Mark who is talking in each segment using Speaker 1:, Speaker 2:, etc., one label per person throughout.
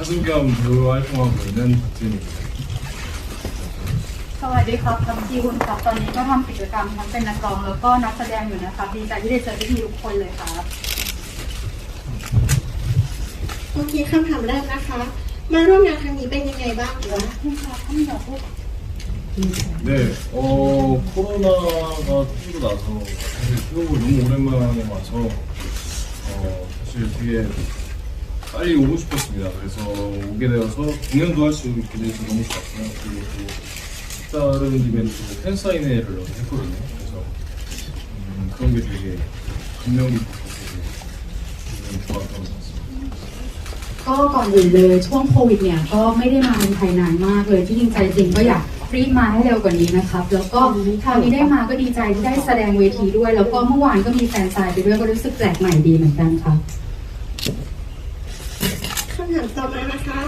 Speaker 1: ข้าซึ่งกำลังรู้ไว้พ승겸 배우로 활동하고 있는 박진입니 다.
Speaker 2: สวัสดีครับทำที่คุณครับ ตอนนี้ก็ทำกิจกรรมทั้งเป็นนักร้องแล้วก็นักแสดงอยู่นะคะดีใจที่ได้เจอที่ๆทุกคนเลยครับ
Speaker 3: โอเคคำถามแรกนะคะ มาร่วมงานครั้งนี้เป็นยังไงบ้างคะ
Speaker 1: 네, 어, 코로나가 풀리고 나서 사실 태국을 너무 오랜만에 와서 어, 사실 되게 빨리 오고 싶었습니다. 그래서 오게 되어서 공연도 할 수 있게 돼서 너무 좋았고요. 그리고 또 다른 이벤트로 팬사인회를 했거든요. 그래서 음, 그런 게 되게 감명 깊고 되게 좋았던 것 같습니다.
Speaker 4: ก็ก่อนอื่นเลยช่วงโควิดเนี่ยก็ไม่ได้มาเมืองไทยนานมากเลยที่จริงใจจริงก็อยากรีบมาให้เร็วกว่านี้นะครับ แล้วก็คราวนี้ได้มาก็ดีใจที่ได้แสดงเวทีด้วย แล้วก็เมื่อวานก็มีแฟนซายไปด้วยก็รู้สึกแปลกใหม่ดีเหมือนกันครับ
Speaker 3: คำถามต่อมานะคะ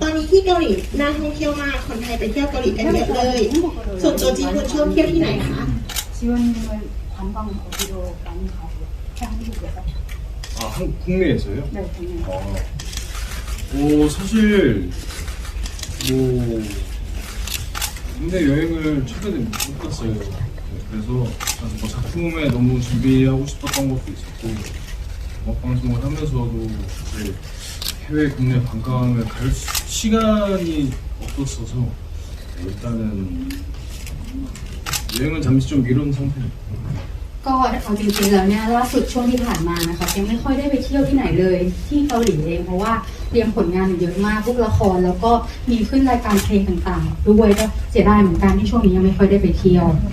Speaker 3: ตอนนี้ที่เกาหลีน่าท่องเที่ยวมากคนไทยไปเที่ยวเกาหลีกันเยอะเลย ส่วนตัวจีคุณชอบเที่ยวที่ไหนคะ
Speaker 2: 지원님은 관광 어디로 많이 가세요? 한국에서?
Speaker 1: 아, 한, 국내에서요?
Speaker 2: 네, 저는
Speaker 1: 아, 뭐 사실 뭐 국내 여행을 최근에 못 갔어요. 네, 그래서 사실 뭐 작품에 너무 준비하고 싶었던 것도 있었고 음악 방송을 하면서도 사실 해외 국내 관광을 갈 수- 시간이 없었어서 네, 일단은 여행은 잠시 좀 미룬 상태입니다.
Speaker 4: ก็เอาจริงๆแล้วเนี่ยล่าสุดช่วงที่ผ่านมานะคะยังไม่ค่อยได้ไปเที่ยวที่ไหนเลยที่เกาหลีเองเพราะว่าเตรียมผลงานอยู่เยอะมากพวกละครแล้วก็มีขึ้นรายการเพลงต่างๆด้วยก็เสียดายเหมือนกันที่ช่วงนี้ยังไม่ค่อยได้ไปเที่ยว
Speaker 3: ค่ะ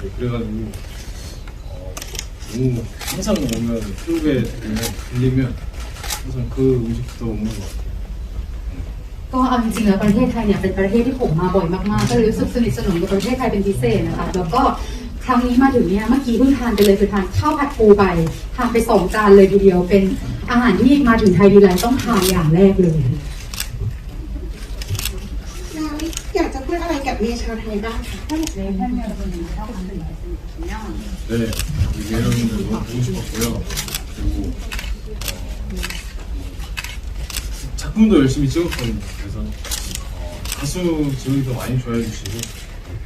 Speaker 1: 네, 그래가지고 어, 너무 항상 오면 태국에 들리면, 들리면 항상 그 음식부터 먹는 것 같아요.
Speaker 4: ก็เอาจริงๆแล้วประเทศไทยเนี่ยเป็นประเทศที่ผมมาบ่อยมากๆ ก็เลยรู้สึกสนิทสนมกับประเทศไทยเป็นพิเศษนะคะ แล้วก็ครั้งนี้มาถึงเนี่ยเมื่อกี้เพิ่งทานไปเลยคือทานข้าวผัดปูไปทานไปสองจานเลยทีเดียว เป็นอาหารที่มาถึงไทยทีไรต้องทานอย่างแรกเลย
Speaker 3: พูดอะไรกับเมียชาวไทยบ้างคะ
Speaker 2: 한국 내 팬 여러분들이 하고 싶은 말씀 있으시면
Speaker 1: 네, 우리 여러분들 너무 보고 싶었고요. 그리고 어, 작품도 열심히 찍었거든요. 그래서 어, 가수 지훈이도 많이 좋아해 주시고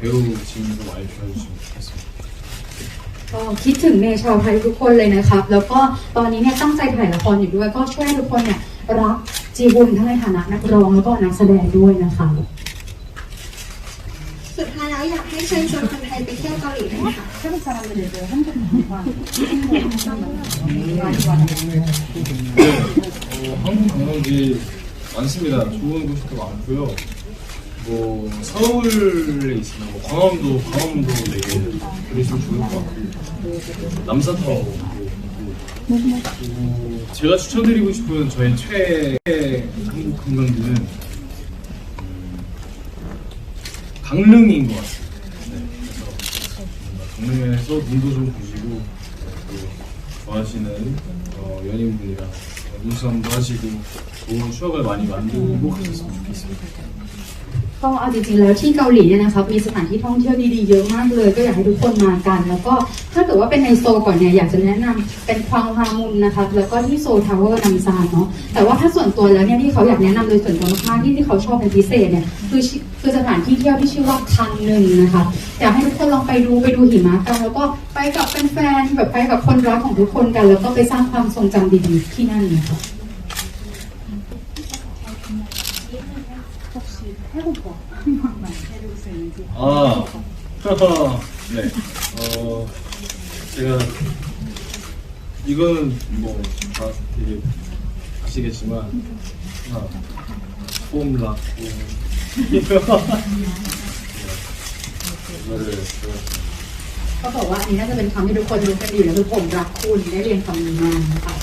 Speaker 1: 배우 지훈이도 많이 좋아해 주시면 좋겠습니다.
Speaker 4: ก็คิดถึงเมย์ชาวไทยทุกคนเลยนะครับ แล้วก็ตอนนี้เนี่ยตั้งใจถ่ายละครอยู่ด้วย ก็ช่วยให้ทุกคนเนี่ยรักจีบุนทั้งในฐานะนักร้องแล้วก็นักแสดงด้วยนะคะ
Speaker 3: สุดท้ายแล้ว อยากให้เชิญชวนคนไทยไปเที่ยวเกาหลีได้ไหมคะ
Speaker 2: 태국 사람들에게 한국 관광 많이 와주세요.
Speaker 1: 네, 어, 한국 관광지 많습니다. 좋은 곳도 많고요. 뭐 서울에 있으면 뭐 광화문도 광화문도 되게 그리시면 좋을 것 같고 남산타워 있고 그리고 제가 추천드리고 싶은 저의 최애 한국 관광지는 강릉인 것 같습니다. 네, 그래서 뭔가 강릉에서 눈도 좀 보시고 또 좋아하시는 어, 연인분이랑 눈싸움도 하시고 좋은 추억을 많이 만들고 가셨으면 좋겠습니다.
Speaker 4: ก็เอาจริงๆแล้วที่เกาหลีเนี่ยนะครับมีสถานที่ท่องเที่ยวดีๆเยอะมากเลย ก็อยากให้ทุกคนมากัน แล้วก็ถ้าเกิดว่าเป็นในโซก่อนเนี่ยอยากจะแนะนำเป็นควางฮามุนนะครับแล้วก็ที่โซทาวเวอร์นัมซานเนาะแต่ว่าถ้าส่วนตัวแล้วเนี่ยที่เขาอยากแนะนำโดยส่วนตัวมากๆที่ที่เขาชอบเป็นพิเศษเนี่ยคือคือสถานที่เที่ยวที่ชื่อว่าคันหนึ่งนะคะอยากให้ทุกคนลองไปดูไปดูหิมะกันแล้วก็ไปกับเป็นแฟนๆแบบไปกับคนรักของทุกคนกัน แล้วก็ไปสร้างความทรงจำดีๆที่นั่นนะคะ
Speaker 2: 태국어 한국말 해줄 수 있는지
Speaker 1: 아, 네. 어, 제가 이거는 뭐 다 되게 아시겠지만 하나 폼 락고 이거를 배웠습니다.
Speaker 4: ก็บอกว่าอันนี้น่าจะเป็นคำที่ทุกคนรู้กันอยู่แล้วคือผมรักคุณได้เรียนคำนี้มานะคะ